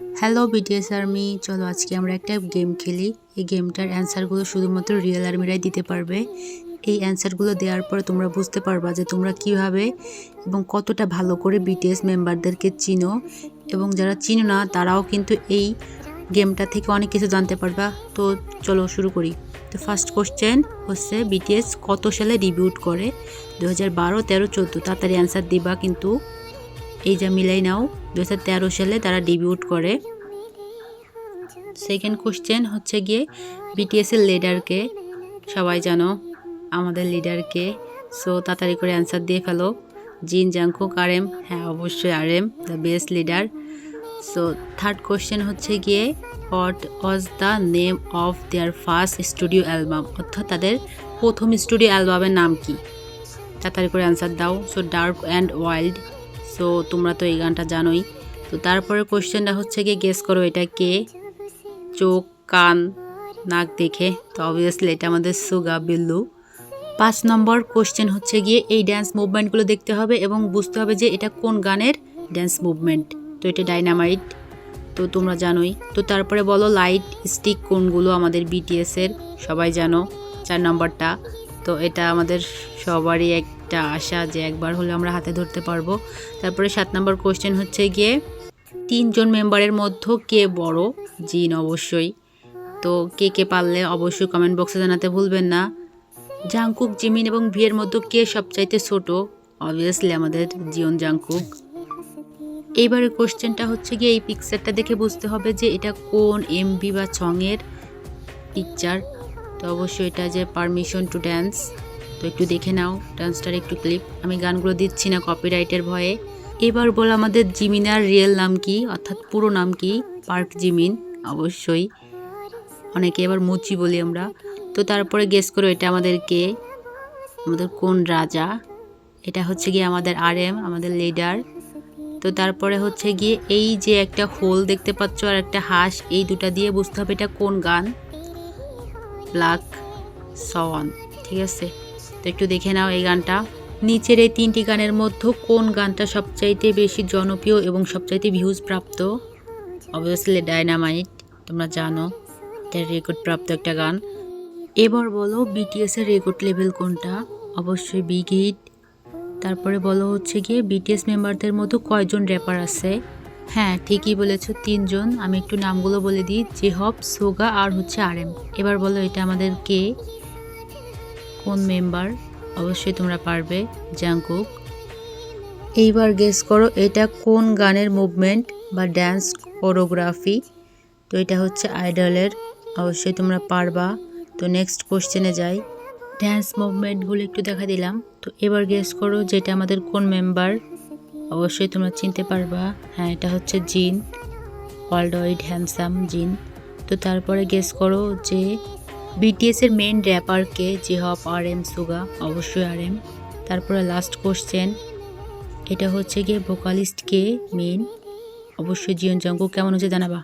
Hello BTS army চলো আজকে আমরা একটা গেম খেলি। এই গেমটার অ্যান্সারগুলো শুধুমাত্র রিয়েল আর্মিরাই দিতে পারবে। এই অ্যান্সারগুলো দেওয়ার পরে তোমরা বুঝতে পারবা যে তোমরা কীভাবে এবং কতটা ভালো করে বিটিএস মেম্বারদেরকে চিনো। এবং যারা চিনো না, তারাও কিন্তু এই গেমটা থেকে অনেক কিছু জানতে পারবা। তো চলো শুরু করি। তো ফার্স্ট কোশ্চেন হচ্ছে বিটিএস কত সালে ডিবিউট করে? দু হাজার বারো, তেরো, চোদ্দ। তাড়াতাড়ি অ্যান্সার দিবা কিন্তু। এই যা মিলাই নাও। দু হাজার তেরো সালে তারা ডিবিউট করে। সেকেন্ড কোশ্চেন হচ্ছে গিয়ে বিটিএসের লিডারকে সবাই জানো আমাদের লিডারকে সো তাড়াতাড়ি করে অ্যান্সার দিয়ে ফেলো। জিন জাংকুক আর হ্যাঁ অবশ্যই R M the best leader so third question হচ্ছে গিয়ে what was the name of their first studio album অর্থাৎ তাদের প্রথম স্টুডিও অ্যালবামের নাম কি? তাড়াতাড়ি করে অ্যান্সার দাও। So dark and wild so তোমরা তো এই গানটা জানোই। তো তারপরে কোশ্চেনটা হচ্ছে গিয়ে গেস করো এটা কে? চোখ, কান, নাক দেখে। তো অবভিয়াসলি এটা আমাদের সুগা বিল্লু। পাঁচ নম্বর কোশ্চেন হচ্ছে গিয়ে এই ড্যান্স মুভমেন্টগুলো দেখতে হবে এবং বুঝতে হবে যে এটা কোন গানের ড্যান্স মুভমেন্ট তো এটা ডাইনামাইট তো তোমরা জানোই। তো তারপরে বলো লাইট স্টিক কোনগুলো আমাদের বিটিএসের সবাই জানো। চার নম্বরটা। তো এটা আমাদের সবারই একটা আশা যে একবার হলে আমরা হাতে ধরতে পারব। তারপরে সাত নম্বর কোশ্চেন হচ্ছে গিয়ে, তিনজন মেম্বারের মধ্যে কে বড়? জিন অবশ্যই। তো কে কে পারলে অবশ্যই কমেন্ট বক্সে জানাতে ভুলবেন না। জাংকুক, জিমিন এবং ভিয়ের মধ্যে কে সবচাইতে ছোট? অবভিয়াসলি আমাদের জিওন জাংকুক। এইবারের কোশ্চেনটা হচ্ছে গিয়ে এই পিকচারটা দেখে বুঝতে হবে যে এটা কোন এমবি বা ছংয়ের পিকচার তো অবশ্যই এটা যে পারমিশন টু ড্যান্স তো একটু দেখে নাও ডান্সটার একটু ক্লিপ আমি গানগুলো দিচ্ছি না কপিরাইটের ভয়ে। এবার বল আমাদের জিমিনার রিয়েল নাম কি, অর্থাৎ পুরো নাম কি? পার্ক জিমিন অবশ্যই। অনেকে এবার মুচি বলি আমরা। তো তারপরে গেস করো এটা আমাদের কে? আমাদের কোন রাজা? এটা হচ্ছে গিয়ে আমাদের আর এম আমাদের লিডার তো তারপরে হচ্ছে গিয়ে এই যে একটা হোল দেখতে পাচ্ছ আর একটা হাঁস, এই দুটা দিয়ে বুঝতে হবে এটা কোন গান। ব্ল্যাক সওয়ান ঠিক আছে? তো একটু দেখে নাও এই গানটা। নিচের এই তিনটি গানের মধ্যে কোন গানটা সবচাইতে বেশি জনপ্রিয় এবং সবচাইতে ভিউজ প্রাপ্ত? অবভিয়াসলি ডায়নামাইট তোমরা জানো, এটা রেকর্ড প্রাপ্ত একটা গান। এবার বলো বিটিএস এর রেকর্ড লেভেল কোনটা? অবশ্যই বিগ হিট তারপরে বলো হচ্ছে গিয়ে বিটিএস মেম্বারদের মধ্যে কয়জন র্যাপার আছে? হ্যাঁ ঠিকই বলেছ তিনজন। আমি একটু নামগুলো বলে দিই। জেহব, সোগা আর হচ্ছে আরএম এবার বলো, এটা আমাদের কে? কোন মেম্বার? অবশ্যই তোমরা পারবে জাংকুক এইবার গেস করো, এটা কোন গানের মুভমেন্ট বা ড্যান্স কোরিওগ্রাফি তো এটা হচ্ছে আইডলের অবশ্যই তোমরা পারবা। তো নেক্সট কোশ্চেনে যাই। ড্যান্স মুভমেন্টগুলো একটু দেখা দিলাম। তো এবার গেস করো, যেটা আমাদের কোন মেম্বার অবশ্যই তোমরা চিনতে পারবা। হ্যাঁ এটা হচ্ছে জিন ওয়ার্ল্ড ওয়াইড হ্যান্ডসাম জিন। তো তারপরে গেস করো যে বিটিএস এর main র্যাপারকে J Hope R M Suga অবশ্যই আর এম তারপরে লাস্ট কোশ্চেন এটা হচ্ছে গিয়ে ভোকালিস্ট কে মেন অবশ্যই জিয়ন জঙ্গ কেমন হচ্ছে জানাবা?